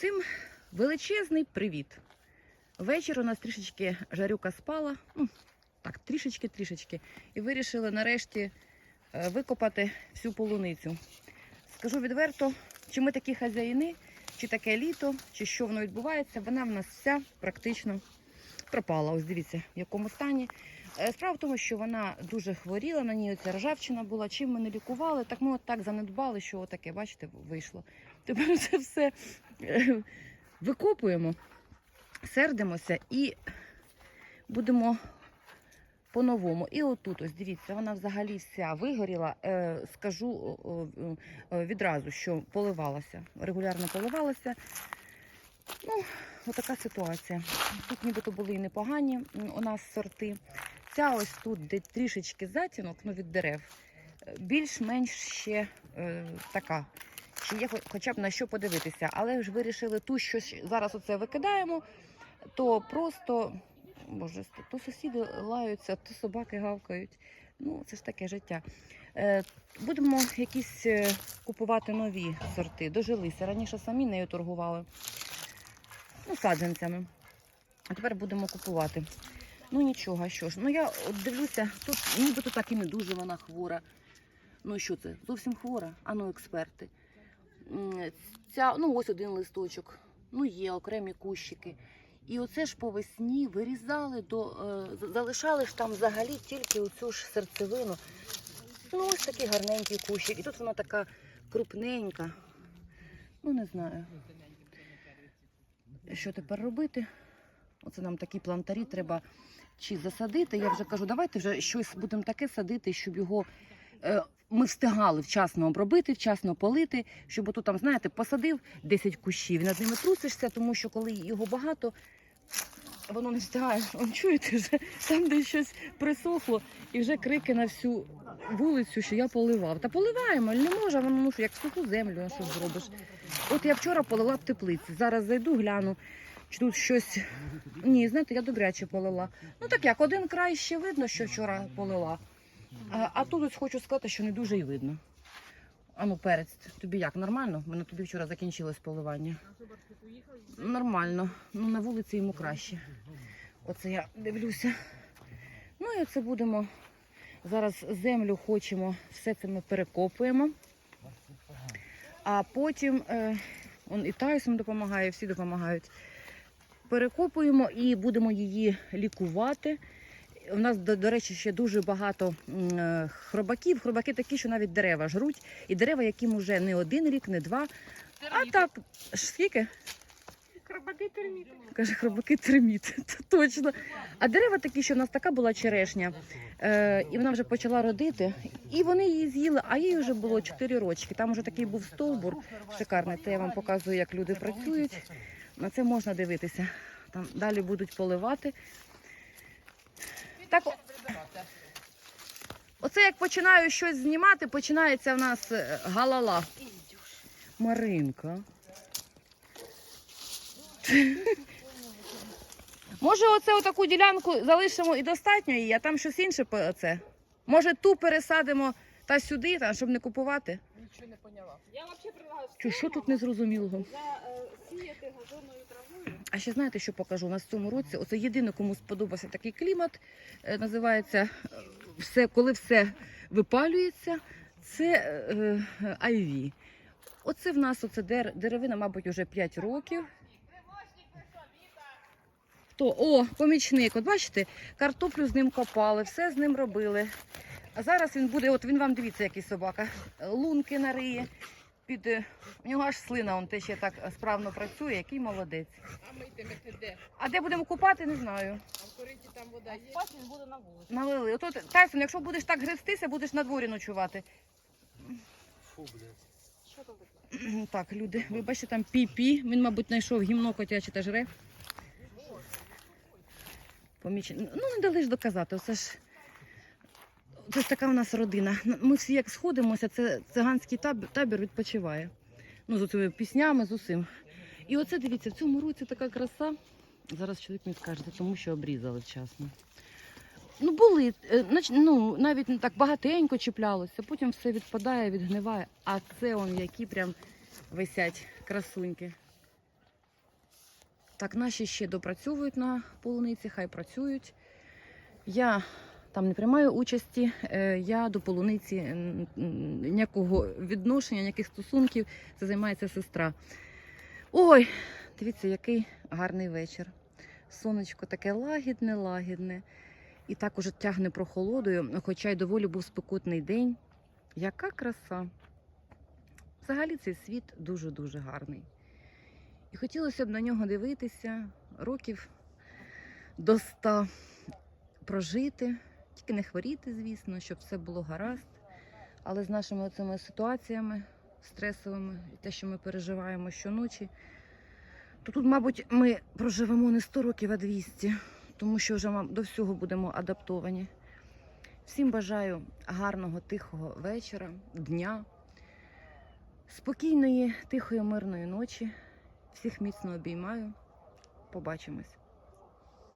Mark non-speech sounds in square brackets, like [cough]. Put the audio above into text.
Усім величезний привіт. Вечір у нас трішечки жарюка спала. Ну, так, трішечки-трішечки. І вирішили нарешті е, викопати всю полуницю. Скажу відверто, чи ми такі хазяїни, чи таке літо, чи що воно відбувається, вона в нас вся практично пропала. Ось дивіться, в якому стані. Е, Справа в тому, що вона дуже хворіла, на ній оця ржавчина була. Чим ми не лікували, так ми от так занедбали, що отаке, бачите, вийшло. Тепер це все [laughs] викопуємо, сердимося і будемо по-новому. І отут, ось дивіться, вона взагалі вся вигоріла. Е, скажу відразу, що поливалася, регулярно поливалася. Ну, отака ситуація. Тут нібито були і непогані у нас сорти. Ця ось тут, де трішечки затінок ну, від дерев, е, більш-менш ще е, така. Чи є хоча б на що подивитися. Але ж вирішили ту, що зараз оце викидаємо, то просто боже, то сусіди лаються, то собаки гавкають. Ну, це ж таке життя. Е, будемо якісь е, купувати нові сорти. Дожилися. Раніше самі нею торгували. Ну, саджанцями. А тепер будемо купувати. Ну нічого, що ж. Ну я дивлюся, тут нібито так і не дуже вона хвора. Ну що це? Зовсім хвора? А ну, експерти. Ця, ну ось один листочок. Ну є окремі кущики. І оце ж по весні вирізали до е, залишали ж там взагалі тільки оцю ж серцевину. Ну, ось такий гарненький кущик. І тут вона така крупненька. Ну, не знаю. Що тепер робити? Оце нам такі плантарі треба чи засадити. Я вже кажу, давайте вже щось будемо таке садити, щоб його е, ми встигали вчасно обробити, вчасно полити, щоб ото там, знаєте, посадив 10 кущів, над ними трусишся, тому що коли його багато, воно не встигає. Он чуєте вже там, де щось присохло, і вже крики на всю вулицю, що я поливав. Та поливаємо, не може, воно ну, як суху землю, а що зробиш. От я вчора полила в теплиці. Зараз зайду, гляну, чи тут щось. Ні, знаєте, я добряче полила. Ну так як, один край ще видно, що вчора полила. А, а тут ось хочу сказати, що не дуже й видно. А ну, перець, тобі як? Нормально? Мене тобі вчора закінчилось поливання. Нормально. Ну на вулиці йому краще. Оце я дивлюся. Ну і оце будемо. Зараз землю хочемо, все це ми перекопуємо. А потім е, он і Тайсон допомагає, всі допомагають. Перекопуємо і будемо її лікувати. У нас, до, до речі, ще дуже багато е, хробаків. Хробаки такі, що навіть дерева жруть. І дерева, яким уже не один рік, не два. А так, скільки? Хробаки терміти. Каже, хробаки терміт. [laughs] Це точно. А дерева такі, що в нас така була черешня, е, і вона вже почала родити. І вони її з'їли, а їй вже було 4 рочки. Там вже такий був стовбур шикарний. Це я вам показую, як люди працюють. На це можна дивитися. Там далі будуть поливати. Так, оце як починаю щось знімати, починається в нас е, галала. Маринка. Може, оце отаку ділянку залишимо і достатньо її, а там щось інше по- це. Може, ту пересадимо та сюди, та, щоб не купувати. Нічого не поняла. Я взагалі предлагаю що тут незрозумілого? засіяти газонною травою. А ще знаєте, що покажу? У нас в цьому році оце єдине, кому сподобався такий клімат. е, Називається е, все, коли все випалюється, це е, е, айві. Оце в нас оце дер, деревина, мабуть, вже 5 років. То, о, помічник, от бачите, картоплю з ним копали, все з ним робили. А зараз він буде, от він вам дивіться, який собака, лунки нариє. Під, е, у нього аж слина, он те ще так справно працює, який молодець. А ми йдемо де? А де будемо купати, не знаю. А в кориті там вода є. Спати він буде на вулиці. Налили. Ото Тайсон, якщо будеш так грестися, будеш на дворі ночувати. Що там таке? [clears throat] Так, люди, ви бачите, там пі-пі. Він, мабуть, знайшов гімно котяче та жре. Поміч... Ну, не дали ж доказати. Оце ж. Це така у нас родина. Ми всі як сходимося, це циганський табір, табір відпочиває. Ну, з цими піснями, з усім. І оце дивіться, в цьому році така краса. Зараз чоловік мені скаже, тому що обрізали вчасно. Ну, були, е, ну, навіть не так багатенько чіплялося, потім все відпадає, відгниває. А це он які прям висять красуньки. Так, наші ще допрацьовують на полуниці, хай працюють. Я там не приймаю участі, е, я до полуниці ніякого відношення, ніяких стосунків. Це займається сестра. Ой, дивіться, який гарний вечір. Сонечко таке лагідне, лагідне. І так уже тягне прохолодою, хоча й доволі був спекотний день. Яка краса! Взагалі цей світ дуже-дуже гарний. І хотілося б на нього дивитися років до ста прожити, тільки не хворіти, звісно, щоб все було гаразд. Але з нашими цими ситуаціями стресовими, і те, що ми переживаємо щоночі, то тут, мабуть, ми проживемо не 100 років, а 200, тому що вже до всього будемо адаптовані. Всім бажаю гарного, тихого вечора, дня, спокійної, тихої, мирної ночі. Всіх міцно обіймаю. Побачимось.